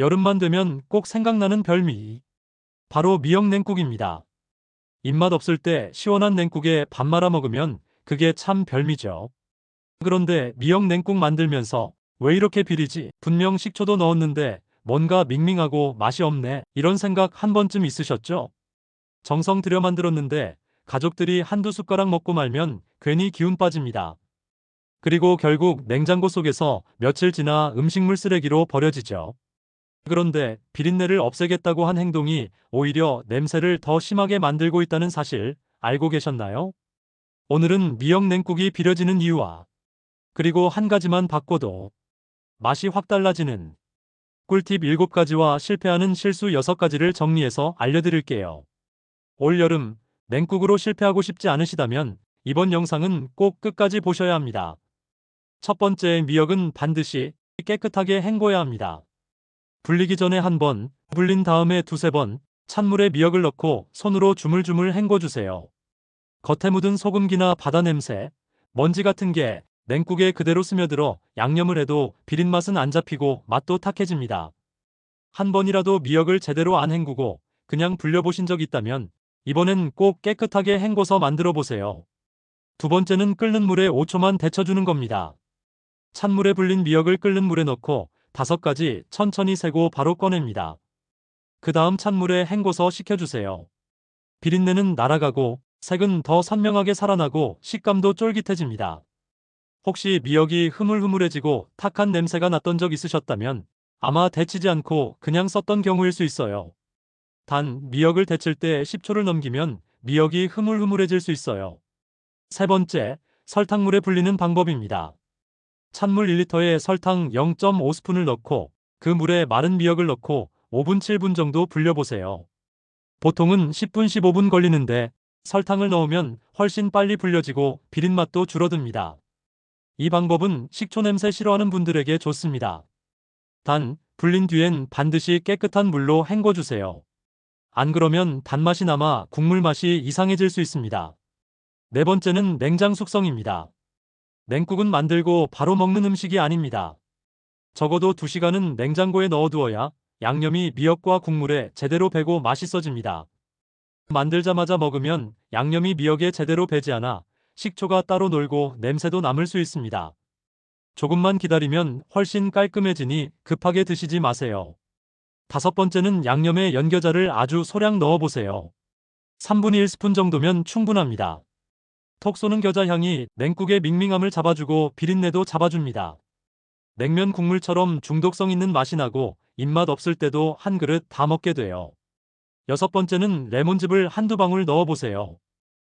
여름만 되면 꼭 생각나는 별미. 바로 미역 냉국입니다. 입맛 없을 때 시원한 냉국에 밥 말아 먹으면 그게 참 별미죠. 그런데 미역 냉국 만들면서 왜 이렇게 비리지? 분명 식초도 넣었는데 뭔가 밍밍하고 맛이 없네. 이런 생각 한 번쯤 있으셨죠? 정성 들여 만들었는데 가족들이 한두 숟가락 먹고 말면 괜히 기운 빠집니다. 그리고 결국 냉장고 속에서 며칠 지나 음식물 쓰레기로 버려지죠. 그런데 비린내를 없애겠다고 한 행동이 오히려 냄새를 더 심하게 만들고 있다는 사실 알고 계셨나요? 오늘은 미역 냉국이 비려지는 이유와 그리고 한 가지만 바꿔도 맛이 확 달라지는 꿀팁 7가지와 실패하는 실수 6가지를 정리해서 알려드릴게요. 올 여름 냉국으로 실패하고 싶지 않으시다면 이번 영상은 꼭 끝까지 보셔야 합니다. 첫 번째 미역은 반드시 깨끗하게 헹궈야 합니다. 불리기 전에 한 번, 불린 다음에 두세 번 찬물에 미역을 넣고 손으로 주물주물 헹궈주세요. 겉에 묻은 소금기나 바다 냄새, 먼지 같은 게 냉국에 그대로 스며들어 양념을 해도 비린 맛은 안 잡히고 맛도 탁해집니다. 한 번이라도 미역을 제대로 안 헹구고 그냥 불려보신 적 있다면 이번엔 꼭 깨끗하게 헹궈서 만들어 보세요. 두 번째는 끓는 물에 5초만 데쳐주는 겁니다. 찬물에 불린 미역을 끓는 물에 넣고 다섯 가지 천천히 세고 바로 꺼냅니다. 그 다음 찬물에 헹궈서 식혀주세요. 비린내는 날아가고 색은 더 선명하게 살아나고 식감도 쫄깃해집니다. 혹시 미역이 흐물흐물해지고 탁한 냄새가 났던 적 있으셨다면 아마 데치지 않고 그냥 썼던 경우일 수 있어요. 단, 미역을 데칠 때 10초를 넘기면 미역이 흐물흐물해질 수 있어요. 세 번째, 설탕물에 불리는 방법입니다. 찬물 1리터에 설탕 0.5스푼을 넣고 그 물에 마른 미역을 넣고 5분 7분 정도 불려보세요. 보통은 10분 15분 걸리는데 설탕을 넣으면 훨씬 빨리 불려지고 비린맛도 줄어듭니다. 이 방법은 식초 냄새 싫어하는 분들에게 좋습니다. 단, 불린 뒤엔 반드시 깨끗한 물로 헹궈주세요. 안 그러면 단맛이 남아 국물 맛이 이상해질 수 있습니다. 네 번째는 냉장 숙성입니다. 냉국은 만들고 바로 먹는 음식이 아닙니다. 적어도 2시간은 냉장고에 넣어두어야 양념이 미역과 국물에 제대로 배고 맛있어집니다. 만들자마자 먹으면 양념이 미역에 제대로 배지 않아 식초가 따로 놀고 냄새도 남을 수 있습니다. 조금만 기다리면 훨씬 깔끔해지니 급하게 드시지 마세요. 다섯 번째는 양념에 연겨자를 아주 소량 넣어보세요. 3분의 1스푼 정도면 충분합니다. 톡 쏘는 겨자 향이 냉국의 밍밍함을 잡아주고 비린내도 잡아줍니다. 냉면 국물처럼 중독성 있는 맛이 나고 입맛 없을 때도 한 그릇 다 먹게 돼요. 여섯 번째는 레몬즙을 한두 방울 넣어보세요.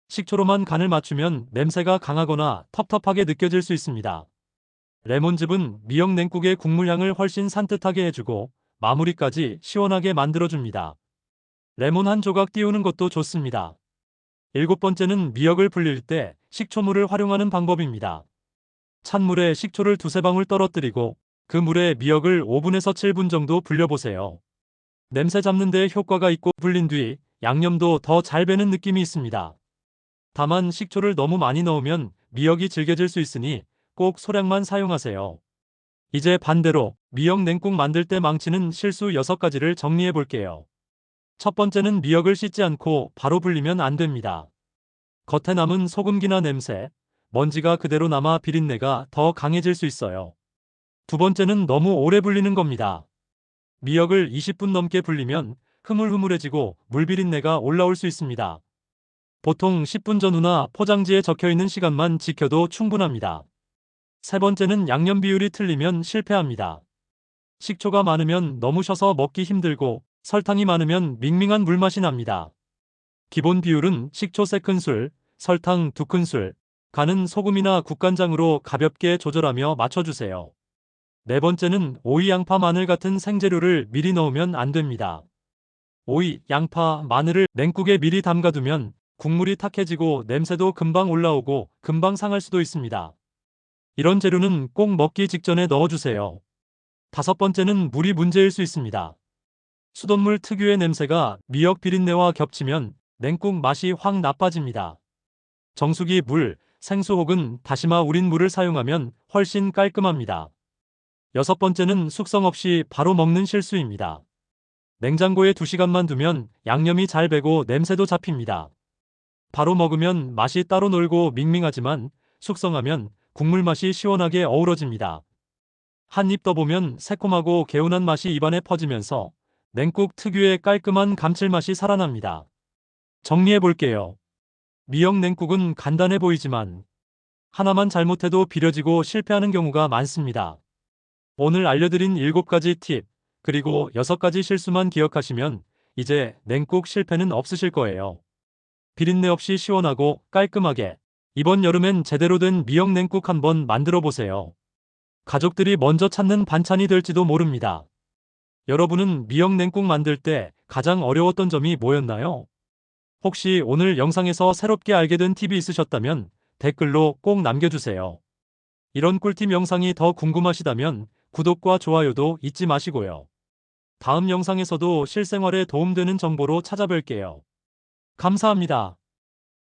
식초로만 간을 맞추면 냄새가 강하거나 텁텁하게 느껴질 수 있습니다. 레몬즙은 미역 냉국의 국물향을 훨씬 산뜻하게 해주고 마무리까지 시원하게 만들어줍니다. 레몬 한 조각 띄우는 것도 좋습니다. 일곱 번째는 미역을 불릴 때 식초물을 활용하는 방법입니다. 찬물에 식초를 두세 방울 떨어뜨리고 그 물에 미역을 5분에서 7분 정도 불려보세요. 냄새 잡는 데 효과가 있고 불린 뒤 양념도 더 잘 배는 느낌이 있습니다. 다만 식초를 너무 많이 넣으면 미역이 질겨질 수 있으니 꼭 소량만 사용하세요. 이제 반대로 미역 냉국 만들 때 망치는 실수 6가지를 정리해 볼게요. 첫 번째는 미역을 씻지 않고 바로 불리면 안 됩니다. 겉에 남은 소금기나 냄새, 먼지가 그대로 남아 비린내가 더 강해질 수 있어요. 두 번째는 너무 오래 불리는 겁니다. 미역을 20분 넘게 불리면 흐물흐물해지고 물비린내가 올라올 수 있습니다. 보통 10분 전후나 포장지에 적혀 있는 시간만 지켜도 충분합니다. 세 번째는 양념 비율이 틀리면 실패합니다. 식초가 많으면 너무 셔서 먹기 힘들고 설탕이 많으면 밍밍한 물맛이 납니다. 기본 비율은 식초 3큰술, 설탕 2큰술, 간은 소금이나 국간장으로 가볍게 조절하며 맞춰주세요. 네 번째는 오이, 양파, 마늘 같은 생재료를 미리 넣으면 안 됩니다. 오이, 양파, 마늘을 냉국에 미리 담가두면 국물이 탁해지고 냄새도 금방 올라오고 금방 상할 수도 있습니다. 이런 재료는 꼭 먹기 직전에 넣어주세요. 다섯 번째는 물이 문제일 수 있습니다. 수돗물 특유의 냄새가 미역 비린내와 겹치면 냉국 맛이 확 나빠집니다. 정수기 물, 생수 혹은 다시마 우린 물을 사용하면 훨씬 깔끔합니다. 여섯 번째는 숙성 없이 바로 먹는 실수입니다. 냉장고에 2시간만 두면 양념이 잘 배고 냄새도 잡힙니다. 바로 먹으면 맛이 따로 놀고 밍밍하지만 숙성하면 국물 맛이 시원하게 어우러집니다. 한입 떠보면 새콤하고 개운한 맛이 입안에 퍼지면서 냉국 특유의 깔끔한 감칠맛이 살아납니다. 정리해 볼게요. 미역 냉국은 간단해 보이지만 하나만 잘못해도 비려지고 실패하는 경우가 많습니다. 오늘 알려드린 7가지 팁, 그리고 6가지 실수만 기억하시면 이제 냉국 실패는 없으실 거예요. 비린내 없이 시원하고 깔끔하게 이번 여름엔 제대로 된 미역 냉국 한번 만들어 보세요. 가족들이 먼저 찾는 반찬이 될지도 모릅니다. 여러분은 미역 냉국 만들 때 가장 어려웠던 점이 뭐였나요? 혹시 오늘 영상에서 새롭게 알게 된 팁이 있으셨다면 댓글로 꼭 남겨주세요. 이런 꿀팁 영상이 더 궁금하시다면 구독과 좋아요도 잊지 마시고요. 다음 영상에서도 실생활에 도움되는 정보로 찾아뵐게요. 감사합니다.